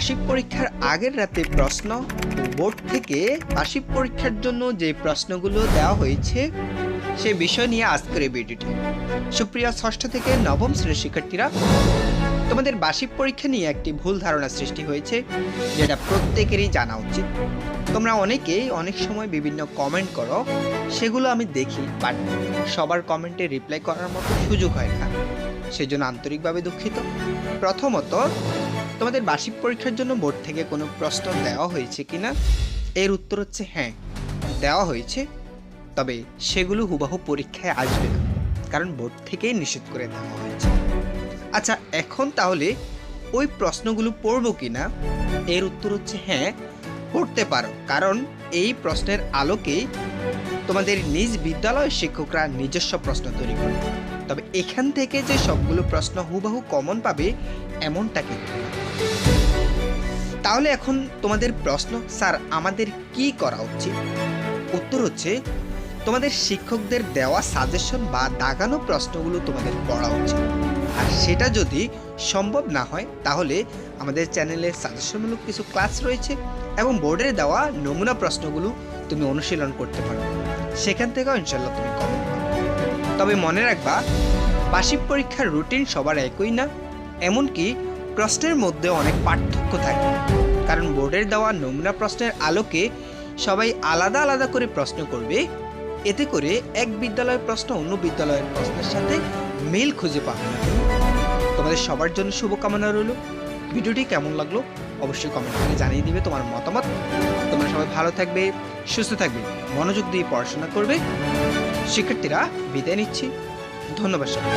বার্ষিক পরীক্ষার আগের রাতে প্রশ্ন বোর্ড থেকে বার্ষিক পরীক্ষার জন্য যে প্রশ্নগুলো দেওয়া হয়েছে, সে বিষয় নিয়ে আজকের এই ভিডিওটি। সুপ্রিয় ষষ্ঠ থেকে নবম শ্রেণির শিক্ষার্থীরা, তোমাদের বার্ষিক পরীক্ষা নিয়ে একটি ভুল ধারণা সৃষ্টি হয়েছে, যেটা প্রত্যেকেরই জানা উচিত। তোমরা অনেকেই অনেক সময় বিভিন্ন কমেন্ট করো, সেগুলো আমি দেখি বাট সবার কমেন্টে রিপ্লাই করার মতো সুযোগ হয় না। সেজন্য আন্তরিকভাবে দুঃখিত। প্রথমত তোমাদের বার্ষিক পরীক্ষার জন্য বোর্ড থেকে কোনো প্রশ্ন দেওয়া হয়েছে কি না এর উত্তর হচ্ছে হ্যাঁ দেওয়া হয়েছে। তবে সেগুলো হুবাহু পরীক্ষায় আসবে না, কারণ বোর্ড থেকেই নিষেধ করে দেওয়া হয়েছে। আচ্ছা এখন তাহলে ওই প্রশ্নগুলো পড়ব কিনা? এর উত্তর হচ্ছে হ্যাঁ পড়তে পারো, কারণ এই প্রশ্নের আলোকেই তোমাদের নিজ বিদ্যালয়ের শিক্ষকরা নিজস্ব প্রশ্ন তৈরি করে। তবে এখান থেকে যে সবগুলো প্রশ্ন হুবাহু কমন পাবে, এমনটা কিন্তু না। তাহলে এখন তোমাদের প্রশ্ন, স্যার, আমাদের কি করা উচিত? উত্তর হচ্ছে, তোমাদের শিক্ষকদের দেওয়া সাজেশন বা দাগানো প্রশ্নগুলো তোমাদের পড়া উচিত। আর সেটা যদি সম্ভব না হয়, তাহলে আমাদের চ্যানেলে সাজেশনমূলক কিছু ক্লাস রয়েছে এবং বোর্ডের দেওয়া নমুনা প্রশ্নগুলো তুমি অনুশীলন করতে পারো। সেখান থেকেও ইনশাল্লাহ তুমি কমন তবে মনে রাখবা, বার্ষিক পরীক্ষার রুটিন সবার একই না। এমনকি প্রশ্নের মধ্যে অনেক পার্থক্য থাকে। কারণ বোর্ডের দেওয়া নমুনা প্রশ্নের আলোকে সবাই আলাদা আলাদা করে প্রশ্ন করবে। এতে করে এক বিদ্যালয়ের প্রশ্ন অন্য বিদ্যালয়ের প্রশ্নের সাথে মিল খুঁজে পাবে না তোমাদের সবার জন্য শুভকামনা রইল। ভিডিওটি কেমন লাগল অবশ্যই কমেন্ট করে জানিয়ে দিবে তোমার মতামত। তোমরা সবাই ভালো থাকবে, সুস্থ থাকবে, মনোযোগ দিয়ে পড়াশোনা করবে। শিক্ষার্থীরা বিদায় নিচ্ছি। ধন্যবাদ সবাই